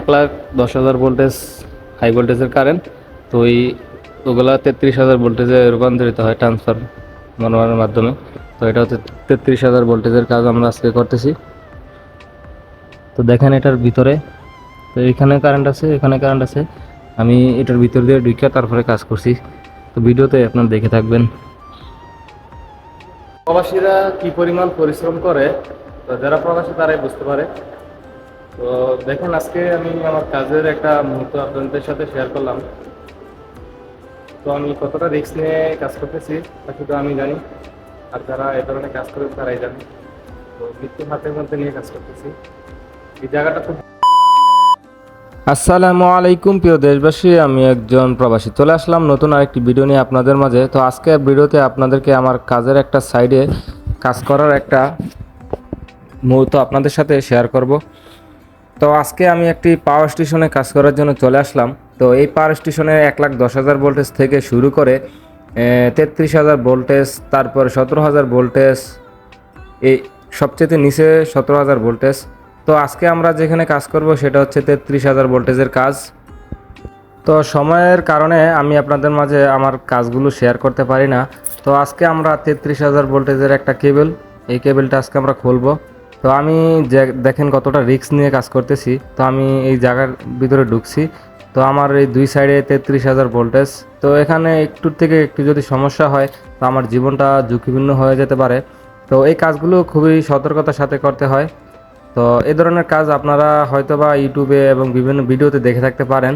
এক লাখ দশ হাজার ভোল্টেজ হাই ভোল্টেজের কারেন্ট তো ওই ওগুলা তেত্রিশ হাজার ভোল্টেজে রূপান্তরিত হয় ট্রান্সফার মনোমানের মাধ্যমে। তো এটা হচ্ছে তেত্রিশ হাজার ভোল্টেজের কাজ আমরা আজকে করতেছি। তো দেখেন এটার ভিতরে, তো এখানে কারেন্ট আছে, এখানে কারেন্ট আছে। আমি এটার ভিতর দিয়ে ঢুকে তারপরে কাজ করছি। তো ভিডিওতে আপনার দেখে থাকবেন। প্রবাসীরা কি পরিমাণ পরিশ্রম করে, তো যারা প্রবাসী তারাই বুঝতে পারে। তো দেখুন, আজকে আমি আমার কাজের একটা মুহূর্ত আপনাদের সাথে শেয়ার করলাম। তো আমি কতটা রিস্ক নিয়ে কাজ করতেছি তা শুধু আমি জানি, আর যারা এ ধরনের কাজ করে তারাই জানে। তো মৃত্যু হাতের মধ্যে নিয়ে কাজ করতেছি। এই জায়গাটা খুব আসসালামু আলাইকুম, প্রিয় দেশবাসী। আমি একজন প্রবাসী। চলে আসলাম নতুন আরেকটি ভিডিও নিয়ে আপনাদের মাঝে। তো আজকে ভিডিওতে আপনাদেরকে আমার কাজের একটা সাইডে কাজ করার একটা মুহূর্ত আপনাদের সাথে শেয়ার করব। তো আজকে আমি একটি পাওয়ার স্টেশনে কাজ করার জন্য চলে আসলাম। তো এই পাওয়ার স্টেশনে এক লাখ দশ হাজার ভোল্টেজ থেকে শুরু করে তেত্রিশ হাজার ভোল্টেজ তারপরে সতেরো হাজার ভোল্টেজ এই সবচেয়ে নিচে সতেরো হাজার ভোল্টেজ তো আজকে আমরা যেখানে কাজ করব সেটা হচ্ছে তেত্রিশ হাজার ভোল্টেজের কাজ। তো সময়ের কারণে আমি আপনাদের মাঝে আমার কাজগুলো শেয়ার করতে পারি না। তো আজকে আমরা তেত্রিশ হাজার ভোল্টেজের একটা কেবল এই কেবলটা আজকে আমরা খুলবো। তো আমি দেখেন কতটা রিস্ক নিয়ে কাজ করতেছি। তো আমি এই জায়গার ভিতরে ঢুকছি। তো আমার এই দুই সাইডে তেত্রিশ হাজার ভোল্টেজ তো এখানে একটু থেকে একটু যদি সমস্যা হয়, তো আমার জীবনটা ঝুঁকিপূর্ণ হয়ে যেতে পারে। তো এই কাজগুলো খুবই সতর্কতার সাথে করতে হয়। তো এ ধরনের কাজ আপনারা হয়তোবা ইউটিউবে এবং বিভিন্ন ভিডিওতে দেখে থাকতে পারেন।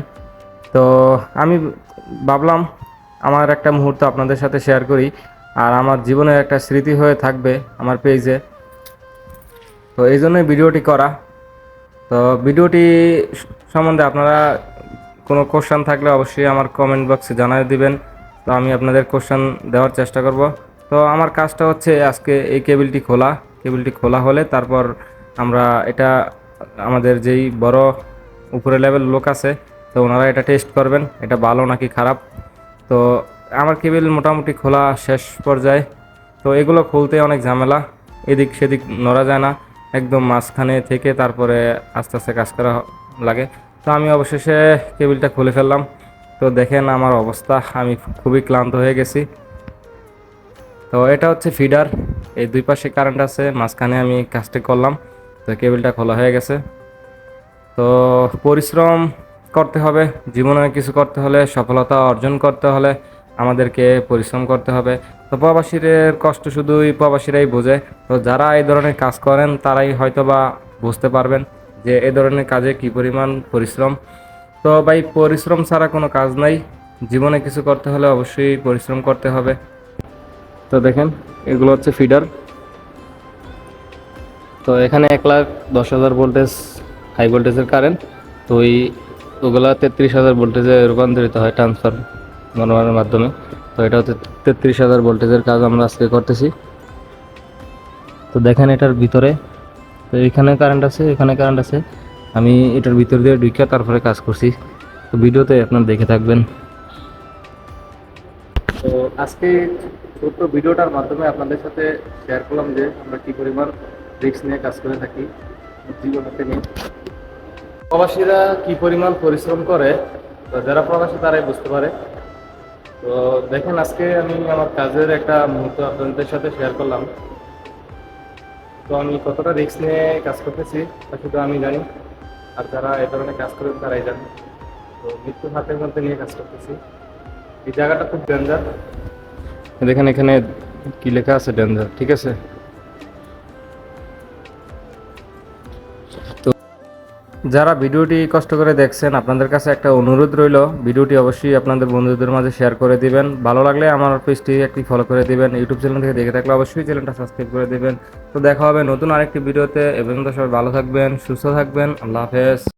তো আমি ভাবলাম, আমার একটা মুহূর্ত আপনাদের সাথে শেয়ার করি। আর আমার জীবনের একটা স্মৃতি হয়ে থাকবে আমার পেজে তো এই জন্যই ভিডিওটি করা। তো ভিডিওটি সম্বন্ধে আপনারা কোনো কোশ্চান থাকলে অবশ্যই আমার কমেন্ট বক্সে জানিয়ে দিবেন। তো আমি আপনাদের কোশ্চান দেওয়ার চেষ্টা করব। তো আমার কাজটা হচ্ছে আজকে এই কেবিলটি খোলা। কেবিলটি খোলা হলে তারপর আমরা এটা আমাদের যেই বড় উপরে লেভেল লোক আছে, তো ওনারা এটা টেস্ট করবেন। এটা ভালো নাকি খারাপ? তো আমার কেবিল মোটামুটি খোলা শেষ পর্যায়ে। তো এগুলো খুলতে অনেক ঝামেলা। এদিক সেদিক নড়া যায় না। একদম মাঝখানে থেকে তারপরে আস্তে আস্তে কাজ করা লাগে। তো আমি অবশেষে কেবিলটা খুলে ফেললাম। তো দেখেন আমার অবস্থা, আমি খুবই ক্লান্ত হয়ে গেছি। তো এটা হচ্ছে ফিডার, এই দুই পাশে কারেন্ট আছে, মাঝখানে আমি কাজটি করলাম। তো কেবিলটা খোলা হয়ে গেছে। তো পরিশ্রম করতে হবে, জীবনে কিছু করতে হলে, সফলতা অর্জন করতে হলে। আমাদেরকে পরিশ্রম করতে হবে। তো প্রবাসীদের কষ্ট শুধুই প্রবাসীরাই বোঝে। তো যারা এই ধরনের কাজ করেন, তারাই হয়তো বা বুঝতে পারবেন যে এই ধরনের কাজে কি পরিমাণ পরিশ্রম। তো ভাই, পরিশ্রম ছাড়া কোনো কাজ নাই। জীবনে কিছু করতে হলে অবশ্যই পরিশ্রম করতে হবে। তো দেখেন, এগুলো হচ্ছে ফিডার। তো এখানে এক লাখ দশ হাজার ভোল্টেজ হাই ভোল্টেজের কারেন্ট। তো ওই ওগুলা তেত্রিশ হাজার ভোল্টেজে রূপান্তরিত হয় ট্রান্সফার। মনোমানের মাধ্যমে। তো এটা হচ্ছে তেত্রিশ হাজার ভোল্টেজের কাজ আমরা আজকে করতেছি। তো দেখেন এটার ভিতরে, তো এখানে কারেন্ট আছে, এখানে কারেন্ট আছে। আমি এটার ভিতর দিয়ে ঢুকে তারপরে কাজ করছি। তো ভিডিওতে আপনারা দেখে থাকবেন। তো আজকে ছোট্ট ভিডিওটার মাধ্যমে আপনাদের সাথে শেয়ার করলাম যে আমরা কি পরিমাণ রিস্ক নিয়ে কাজ করে থাকি জীবনকে নিয়ে প্রবাসীরা কি পরিমাণ পরিশ্রম করে, তো যারা প্রবাসী তারাই বুঝতে পারে। তো দেখেন, আজকে আমি আমার কাজের একটা মুহূর্ত আপনাদের সাথে শেয়ার করলাম। তো আমি কতটা রিস্ক নিয়ে কাজ করতেছি, তা শুধু আমি জানি। আর যারা এ ধরনের কাজ করে তারাই জানে। তো মৃত্যু হাতের মধ্যে নিয়ে কাজ করতেছি। এই জায়গাটা খুব ডেঞ্জার দেখেন, এখানে কি লেখা আছে ডেঞ্জার ঠিক আছে? যারা ভিডিওটি কষ্ট করে দেখছেন, আপনাদের কাছে একটা অনুরোধ রইল। ভিডিওটি অবশ্যই আপনাদের বন্ধুদের মাঝে শেয়ার করে দিবেন। ভালো লাগলে আমার পেজটি একটি ফলো করে দিবেন। ইউটিউব চ্যানেল থেকে দেখে থাকলে অবশ্যই চ্যানেলটা সাবস্ক্রাইব করে দিবেন। তো দেখা হবে নতুন আরেকটি ভিডিওতে। এবং তো সবাই ভালো থাকবেন, সুস্থ থাকবেন। আল্লাহ হাফেজ।